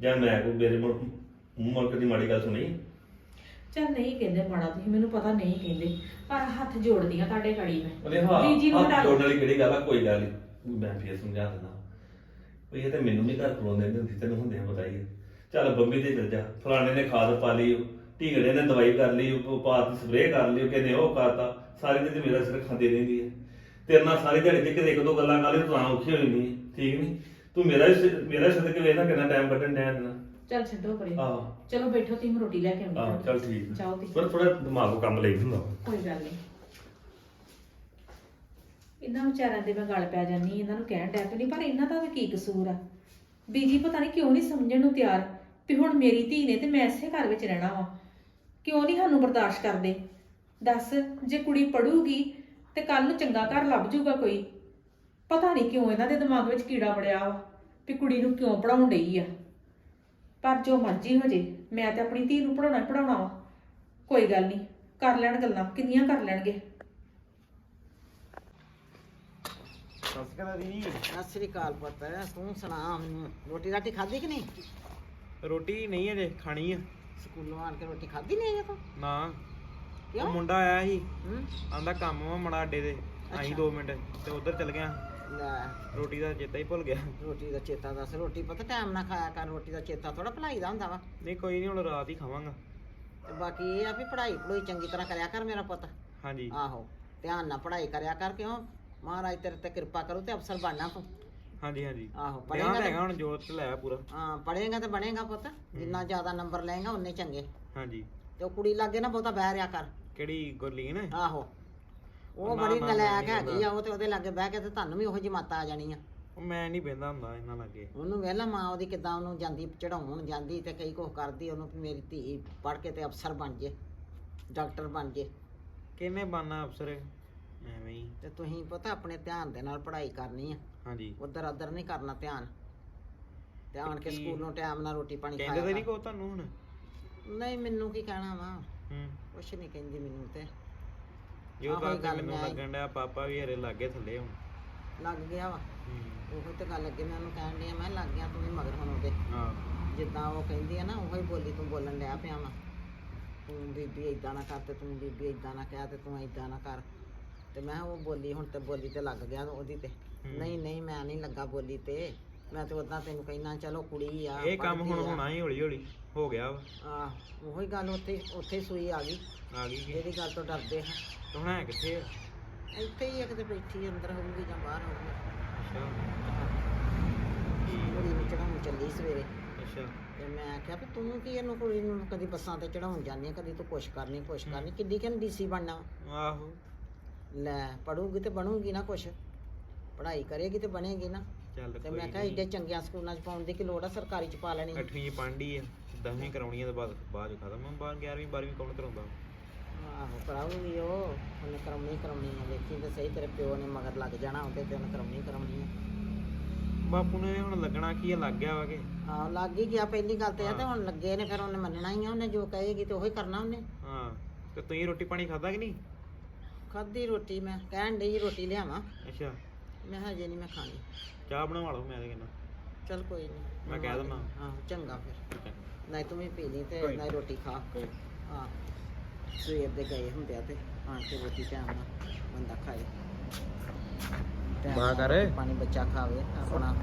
[SPEAKER 4] ਜਾਂ ਮੈਂ ਕੋਈ ਮੇਰੇ ਮੁੜ- ਮੂੰਹ ਕੇ ਦੀ ਮਾੜੀ ਗੱਲ ਸੁਣੀ।
[SPEAKER 1] ਚੱਲ ਨਹੀਂ ਕਹਿੰਦੇ ਮਾੜਾ ਤੁਸੀਂ ਮੈਨੂੰ ਪਤਾ ਨਹੀਂ ਕਹਿੰਦੇ ਪਰ ਹੱਥ ਜੋੜਦੀਆਂ ਤੁਹਾਡੇ ਗੜੀ ਮੈਂ।
[SPEAKER 4] ਉਹਨੇ ਹਾਂ
[SPEAKER 1] ਬੀਜੀ ਨੂੰ
[SPEAKER 4] ਹੱਥ
[SPEAKER 1] ਹਟਾ
[SPEAKER 4] ਜੋੜਨ ਵਾਲੀ ਕਿਹੜੀ ਗੱਲ ਆ? ਕੋਈ ਗੱਲ ਨਹੀਂ ਮੈਂ ਫੇਰ ਸਮਝਾ ਦਿੰਦਾ। ਉਹ ਇਹ ਤੇ ਮੈਨੂੰ ਨਹੀਂ ਘਰ ਖਲੋਂਦੇ ਨਹੀਂ ਹੁੰਦੀ ਤੈਨੂੰ ਹੁੰਦੇ ਪਤਾ ਹੀ ਆ। ਚੱਲ ਬੰਬੀ ਤੇ ਚੱਲ ਜਾ ਫਲਾਣੇ ਨੇ ਖਾਦ ਪਾ ਲਈ ਉਹ। ਢੀਗੜੇ ਨੇ ਦਵਾਈ ਕਰ ਲਈ ਉਹ ਪਾਤ ਸਪਰੇਅ ਕਰ ਲਈ ਉਹ ਕਹਿੰਦੇ ਉਹ ਕਰਤਾ। ਸਾਰੀ ਦਿਨ ਤੇ ਮੇਰਾ ਸਿਰ ਖਾਂਦੀ ਰਹਿੰਦੀ ਹੈ। ਤੇਰੇ ਨਾਲ ਸਾਰੀ ਦਿਹਾੜੀ ਚ ਕਿਤੇ ਇੱਕ ਦੋ ਗੱਲਾਂ ਕਰ ਲਈ ਤਾਂ ਔਖੀ ਹੋਈ ਨਹੀਂ ਠੀਕ ਨਹੀਂ? ਤੂੰ ਮੇਰਾ ਹੀ ਸਿਰ- ਮੇਰਾ ਕੇ ਨਾ ਕਿੰਨਾ ਟਾਈਮ ਕੱਢਣ ਡਿਆ ਨਾ
[SPEAKER 1] ਚੱਲ ਛੱਡੋ ਪਰੇ।
[SPEAKER 4] ਆਹੋ।
[SPEAKER 1] ਚਲੋ ਬੈਠੋ ਤੁਸੀਂ ਮੈਂ ਰੋਟੀ ਲੈ ਕੇ ਆਉਂਦੀ
[SPEAKER 4] ਆਹੋ
[SPEAKER 1] ਹਾਂ।
[SPEAKER 4] ਚੱਲ ਠੀਕ
[SPEAKER 1] ਜਾਓ ਤੁਸੀਂ।
[SPEAKER 4] ਪਰ ਥੋੜਾ ਦਿਮਾਗ ਕੰਮ ਲਈ ਹੁੰਦਾ ਵਾ।
[SPEAKER 1] ਕੋਈ ਗੱਲ ਨਹੀਂ। ਇਹਨਾਂ ਵਿਚਾਰਿਆਂ ਦੇ ਮੈਂ ਗੱਲ ਪੈ ਜਾਨੀ ਇਹਨਾਂ ਨੂੰ ਕਹਿਣ ਡੈ ਨਹੀਂ ਪਰ ਇਹਨਾਂ ਦਾ ਵੀ ਕੀ ਕਸੂਰ ਆ? ਬੀਜੀ ਪਤਾ ਨਹੀਂ ਕਿਉਂ ਨਹੀਂ ਸਮਝਣ ਨੂੰ ਤਿਆਰ ਵੀ ਹੁਣ ਮੇਰੀ ਧੀ ਨੇ ਤੇ ਮੈਂ ਇਸੇ ਘਰ ਵਿੱਚ ਰਹਿਣਾ ਵਾ। ਕਿਉਂ ਨਹੀਂ ਸਾਨੂੰ ਬਰਦਾਸ਼ਤ ਕਰਦੇ? ਦੱਸ ਜੇ ਕੁੜੀ ਪੜੂਗੀ ਤੇ ਕੱਲ ਨੂੰ ਚੰਗਾ ਘਰ ਲੱਭ ਜੂਗਾ ਕੋਈ। ਪਤਾ ਨਹੀਂ ਕਿਉਂ ਇਹਨਾਂ ਦੇ ਦਿਮਾਗ ਵਿੱਚ ਕੀੜਾ ਵੜਿਆ ਵਾ ਵੀ ਕੁੜੀ ਨੂੰ ਕਿਉਂ ਪੜਾਉਣ ਡਈ ਆ। ਪਰ ਜੋ ਮਰਜ਼ੀ ਹੋ ਜੇ ਮੈਂ ਤੇ ਆਪਣੀ ਧੀ ਨੂੰ ਪੜਾਉਣਾ ਪੜਾਉਣਾ ਵਾ। ਕੋਈ ਗੱਲ ਨਹੀਂ ਕਰ ਲੈਣ ਗੱਲਾਂ ਕਿੰਨੀਆਂ ਕਰ ਲੈਣਗੇ?
[SPEAKER 3] ਸਤਿ ਸ੍ਰੀ ਅਕਾਲ ਪੁੱਤ ਤੂੰ ਸੁਣਾ ਮੈਨੂੰ ਰੋਟੀ ਰਾਟੀ ਖਾਧੀ ਕਿ ਨਹੀਂ?
[SPEAKER 5] ਰੋਟੀ ਨਹੀਂ ਅਜੇ ਖਾਣੀ ਆ।
[SPEAKER 3] ਸਕੂਲੋਂ ਆਣ ਕੇ ਰੋਟੀ ਖਾਧੀ ਨਹੀਂ ਅਜੇ ਤੂੰ?
[SPEAKER 5] ਨਾ।
[SPEAKER 3] ਕਿਉਂ?
[SPEAKER 5] ਉਹ ਮੁੰਡਾ ਆਇਆ ਸੀ।
[SPEAKER 3] ਹੂੰ।
[SPEAKER 5] ਆਂਦਾ ਕੰਮ ਵਾ ਮੜਾ ਅੱਡੇ ਆਈ
[SPEAKER 3] ਅੱਛਾ।
[SPEAKER 5] 2 ਮਿੰਟ ਤੇ ਉਧਰ ਚਲ ਗਿਆ
[SPEAKER 3] ਲੈ।
[SPEAKER 5] ਰੋਟੀ ਦਾ ਚੇਤਾ ਹੀ ਭੁੱਲ ਗਿਆ।
[SPEAKER 3] ਰੋਟੀ ਦਾ ਚੇਤਾ ਦੱਸ ਰੋਟੀ ਪਤਾ ਟਾਈਮ ਨਾਲ ਖਾਇਆ ਕਰ ਰੋਟੀ ਦਾ ਚੇਤਾ ਥੋੜਾ ਭਲਾਈ ਦਾ ਹੁੰਦਾ ਵਾ।
[SPEAKER 5] ਨਹੀਂ ਕੋਈ ਨਹੀਂ ਹੁਣ ਰਾਤ ਹੀ ਖਾਵਾਂਗਾ।
[SPEAKER 3] ਤੇ ਬਾਕੀ ਇਹ ਆ ਵੀ ਪੜ੍ਹਾਈ ਪੜੂਈ ਚੰਗੀ ਤਰ੍ਹਾਂ ਕਰਿਆ ਕਰ ਮੇਰਾ ਪੁੱਤ।
[SPEAKER 5] ਹਾਂਜੀ।
[SPEAKER 3] ਆਹੋ। ਧਿਆਨ ਨਾਲ ਪੜ੍ਹਾਈ ਕਰਿਆ ਕਰ ਕਿਉਂ? ਮਹਾਰਾਜ ਤੇਰੇ ਤੇ ਕਿਰਪਾ ਕਰੂ ਤੇ ਅਫਸਰ ਬਣਨਾ ਤੂੰ।
[SPEAKER 5] ਹਾਂਜੀ ਹਾਂਜੀ।
[SPEAKER 3] ਆਹੋ
[SPEAKER 5] ਧਿਆਨ
[SPEAKER 3] ਪੜ੍ਹੇਗਾ
[SPEAKER 5] ਹੈਗਾ
[SPEAKER 3] ਤੇ
[SPEAKER 5] ਹੁਣ ਜੋਤ ਚ ਲਾਇਆ ਪੂਰਾ।
[SPEAKER 3] ਹਾਂ ਪੜ੍ਹੇਗਾ ਤੇ ਬਣੇਗਾ ਪੁੱਤ ਜਿੰਨਾ ਜ਼ਿਆਦਾ ਨੰਬਰ ਲਏਗਾ ਉਨੇ ਚੰਗੇ।
[SPEAKER 5] ਹਾਂਜੀ।
[SPEAKER 3] ਤੇ ਉਹ ਕੁੜੀ ਲਾਗੇ ਨਾ ਬਹੁਤਾ ਬਹਿ ਰਿਆ ਕਰ।
[SPEAKER 5] ਕਿਹੜੀ ਗੁਰਲੀਨ?
[SPEAKER 3] ਆਹੋ। ਉਹ
[SPEAKER 5] ਨਾ,
[SPEAKER 3] ਬੜੀ
[SPEAKER 5] ਨਾ,
[SPEAKER 3] ਨਲਾਇਕ
[SPEAKER 5] ਨਹੀਂ
[SPEAKER 3] ਹੈਗੀ ਆ ਉਹ ਤੇ ਉਹਦੇ ਲਾਗੇ ਬਹਿ ਕੇ ਤੇ ਤੁਹਾਨੂੰ ਵੀ ਉਹੋ ਜਿਹੀ ਮੱਤ ਆ ਜਾਣੀ ਆ।
[SPEAKER 5] ਉਹ ਮੈਂ ਨਹੀਂ ਬਹਿੰਦਾ ਹੁੰਦਾ ਇਹਨਾਂ ਲਾਗੇ।
[SPEAKER 3] ਉਹਨੂੰ ਵੇਲਾ ਮਾਂ ਉਹਦੀ ਕਿਦਾਂ ਉਹਨੂੰ ਜਾਂਦੀ ਚੜਾਉਣ ਜਾਂਦੀ ਤੇ ਕਈ ਕੁਛ ਕਰਦੀ ਉਹਨੂੰ ਵੀ ਮੇਰੀ ਧੀ ਪੜ੍ਹ ਕੇ ਤੇ ਅਫਸਰ ਬਣ ਜੇ ਡਾਕਟਰ ਬਣ ਜੇ।
[SPEAKER 5] ਕਿਹਨੇ ਬਾਨਾ ਅਫਸਰ? ਐਵੇਂ ਹੀ।
[SPEAKER 3] ਤੇ ਤੁਸੀਂ ਪਤਾ ਆਪਣੇ ਧਿਆਨ ਦੇ ਨਾਲ ਪੜ੍ਹਾਈ ਕਰਨੀ ਆ।
[SPEAKER 5] ਹਾਂਜੀ।
[SPEAKER 3] ਉਧਰ ਉਧਰ ਨਹੀਂ ਕਰਨਾ ਧਿਆਨ। ਤੇ ਆਣ ਕੇ
[SPEAKER 5] ਕੀ-
[SPEAKER 3] ਸਕੂਲੋਂ ਟਾਈਮ ਨਾਲ ਰੋਟੀ ਪਾਣੀ
[SPEAKER 5] ਕਹਿੰਦੇ ਤਾਂ
[SPEAKER 3] ਖਾਇਆ
[SPEAKER 5] ਨਹੀਂ ਕੋ ਤੁਹਾਨੂੰ ਹੁਣ।
[SPEAKER 3] ਨਹੀਂ ਮੈਨੂੰ ਕੀ ਕਹਿਣਾ ਵਾ?
[SPEAKER 5] ਹੂੰ।
[SPEAKER 3] ਕੁਛ ਨਹੀਂ ਕਹਿੰਦੀ ਮੈਨੂੰ ਤੇ।
[SPEAKER 5] ਜੋ
[SPEAKER 3] ਆਹੋ
[SPEAKER 5] ਤਾਂ
[SPEAKER 3] ਗੱਲ
[SPEAKER 5] ਮੈਨੂੰ
[SPEAKER 3] ਮੈਂ-
[SPEAKER 5] ਲੱਗਣ ਡਿਆ ਪਾਪਾ ਵੀ ਹਰੇ ਲਾਗੇ ਥੱਲੇ ਹੁਣ।
[SPEAKER 3] ਲੱਗ ਗਿਆ ਵਾ।
[SPEAKER 5] ਹੂੰ।
[SPEAKER 3] ਉਹੋ ਤੇ ਗੱਲ ਅੱਗੇ ਮੈਂ ਉਹਨੂੰ ਕਹਿਣ ਡਈ ਆ ਮੈਂ ਲੱਗ ਗਿਆ ਤੂੰ ਵੀ ਮਗਰ ਹੁਣ ਉਹਦੇ।
[SPEAKER 5] ਹਾਂ।
[SPEAKER 3] ਜਿੱਦਾਂ ਉਹ ਕਹਿੰਦੀ ਆ ਨਾ ਉਹੋ ਹੀ ਬੋਲੀ ਤੂੰ ਬੋਲਣ ਡਿਆ ਪਿਆ ਵਾ। ਤੂੰ ਬੀਬੀ ਏਦਾਂ ਨਾ ਕਰ ਤੇ ਤੂੰ ਬੀਬੀ ਏਦਾਂ ਨਾ ਕਹਿ ਤੇ ਤੂੰ ਏਦਾਂ ਨਾ ਕਰ। ਤੇ ਮੈਂ ਕਿਹਾ ਉਹ ਬੋਲੀ ਹੁਣ ਤੇ ਬੋਲੀ ਤੇ ਲੱਗ ਗਿਆ ਉਹਦੀ ਤੇ। ਨਹੀਂ ਨਹੀਂ ਮੈਂ ਨਹੀਂ ਲੱਗਾ ਬੋਲੀ ਤੇ। ਮੈਂ ਤੇ ਉਦਾਂ ਤੈਨੂੰ ਕਹਿਣਾ ਚਲੋ ਕੁੜੀ ਆ
[SPEAKER 5] ਇਹ ਕੰਮ ਹੁਣ
[SPEAKER 3] ਪੜ੍ਹਦੀ ਆ।
[SPEAKER 5] ਹੋਣਾ ਹੀ ਹੌਲੀ ਹੌਲੀ ਹੋ ਗਿਆ ਵਾ।
[SPEAKER 3] ਆ ਉਹੀ ਗੱਲ ਉੱਥੇ ਉੱਥੇ ਸੂਈ ਆ ਗਈ।
[SPEAKER 5] ਆ ਗਈ ਕਿ
[SPEAKER 3] ਜਿਹੜੀ ਗੱਲ ਤੋਂ ਡਰਦੇ ਹਾਂ।
[SPEAKER 5] ਤੂੰ ਹੈ ਕਿੱਥੇ ਆ?
[SPEAKER 3] ਇੱਥੇ ਹੀ ਆ ਕਿਤੇ ਬੈਠੀ ਅੰਦਰ ਹੋਊਗੀ ਜਾਂ ਬਾਹਰ ਹੋਊਗੀ।
[SPEAKER 5] ਅੱਛਾ।
[SPEAKER 3] ਕੁੜੀ ਨੂੰ ਚੜਾਉਣ ਚੱਲੀ ਸਵੇਰੇ।
[SPEAKER 5] ਅੱਛਾ।
[SPEAKER 3] ਤੇ ਮੈਂ ਆਖਿਆ ਵੀ ਤੂੰ ਕੀ ਇਹਨੂੰ ਕੁੜੀ ਨੂੰ ਕਦੀ ਬੱਸਾਂ ਤੇ ਚੜਾਉਣ ਜਾਂਦੀ ਆ? ਕਦੀ ਤੂੰ ਕੁਛ ਕਰਨੀ ਕੁਛ ਕਰਨੀ। ਕਿੱਡੀ ਕਹਿੰਦੀ ਡੀਸੀ ਬਣਨਾ
[SPEAKER 5] ਆਹੋ।
[SPEAKER 3] ਲੈ ਪੜੂਗੀ ਤੇ ਬਣੂਗੀ ਨਾ ਕੁਛ। ਪੜ੍ਹਾਈ ਕਰੇਗੀ ਤੇ ਬਣੇਗੀ ਨਾ।
[SPEAKER 5] ਚੱਲ
[SPEAKER 3] ਤੇ
[SPEAKER 5] ਕੋਈ
[SPEAKER 3] ਮੈਂ ਕਿਹਾ ਏਡੇ ਚੰਗੀਆਂ ਸਕੂਲਾਂ 'ਚ ਪਾਉਣ ਦੀ ਕੀ ਲੋੜ ਆ ਸਰਕਾਰੀ 'ਚ ਪਾ ਲੈਣੀ।
[SPEAKER 5] ਅੱਠਵੀਂ ਪੜ੍ਹਦੀ ਆ ਦਸਵੀਂ ਕਰਾਉਣੀ ਆ ਤੇ ਬਾਅਦ ਬਾਅਦ 'ਚ ਖਤਮ ਆ ਬਾਅਦ 11ਵੀਂ 12ਵੀਂ ਕੌਣ ਕਰਾਉਂਦਾ?
[SPEAKER 3] ਆਹੋ ਕਰਾਉਗੀ ਉਹ ਉਹਨੇ ਕਰਾਉਣੀ ਕਰਾਉਣੀ ਆ ਵੇਖੀ ਤੇ ਸਹੀ ਤੇਰੇ ਪਿਓ ਨੇ ਮਗਰ ਲੱਗ ਜਾਣਾ ਉਹਦੇ ਤੇ ਉਹਨੇ ਕਰਾਉਣੀ ਕਰਾਉਣੀ ਆ।
[SPEAKER 5] ਬਾਪੂ ਨੇ ਹੁਣ ਲੱਗਣਾ ਕੀ ਆ ਲੱਗ ਗਿਆ ਵਾ ਕਿ?
[SPEAKER 3] ਹਾਂ ਲੱਗ ਹੀ ਗਿਆ ਪਹਿਲੀ ਗੱਲ ਤੇ ਇਹ ਤੇ ਹੁਣ ਲੱਗੇ ਨੇ ਫਿਰ ਉਹਨੇ ਮੰਨਣਾ ਹੀ ਆ ਉਹਨੇ ਜੋ ਕਹੇਗੀ ਤੇ ਉਹੀ ਕਰਨਾ ਉਹਨੇ।
[SPEAKER 5] ਹਾਂ ਤੇ ਤੁਸੀਂ ਰੋਟੀ ਪਾਣੀ ਖਾਦਾ ਕਿ ਨਹੀਂ?
[SPEAKER 3] ਖਾਧੀ ਰੋਟੀ ਮੈਂ ਕਹਿਣ ਡਈ ਰੋਟੀ ਲਿਆਵਾਂ।
[SPEAKER 5] ਅੱਛਾ।
[SPEAKER 3] ਮੈਂ ਹਜੇ ਨਹੀਂ ਮੈਂ ਖਾਣੀ।
[SPEAKER 5] ਚਾਹ ਬਣਵਾ ਲਓ ਮੈਂ ਤੇ ਕਹਿੰਦਾ।
[SPEAKER 3] ਚਲ ਕੋਈ ਨਹੀਂ।
[SPEAKER 5] ਮੈਂ ਕਹਿ ਦਿੰਦਾ।
[SPEAKER 3] ਹਾਂ ਚੰਗਾ ਫਿਰ। ਨਹੀਂ ਤੂੰ ਵੀ ਪੀ ਲਈ ਤੇ
[SPEAKER 5] ਕੋਈ
[SPEAKER 3] ਨਹੀਂ ਰੋਟੀ ਖਾ।
[SPEAKER 5] ਕੋਈ
[SPEAKER 3] ਹਾਂ। ਸਵੇਰ ਦੇ ਗਏ ਹੁੰਦੇ ਆ ਤੇ ਆਣ ਕੇ ਰੋਟੀ ਟਾਈਮ ਨਾਲ ਬੰਦਾ ਖਾਏ। ਟਾਈਮ
[SPEAKER 5] ਬਾ
[SPEAKER 3] ਨਾਲ
[SPEAKER 5] ਕਰ।
[SPEAKER 3] ਪਾਣੀ ਬੱਚਾ ਖਾਵੇ ਆਪਣਾ।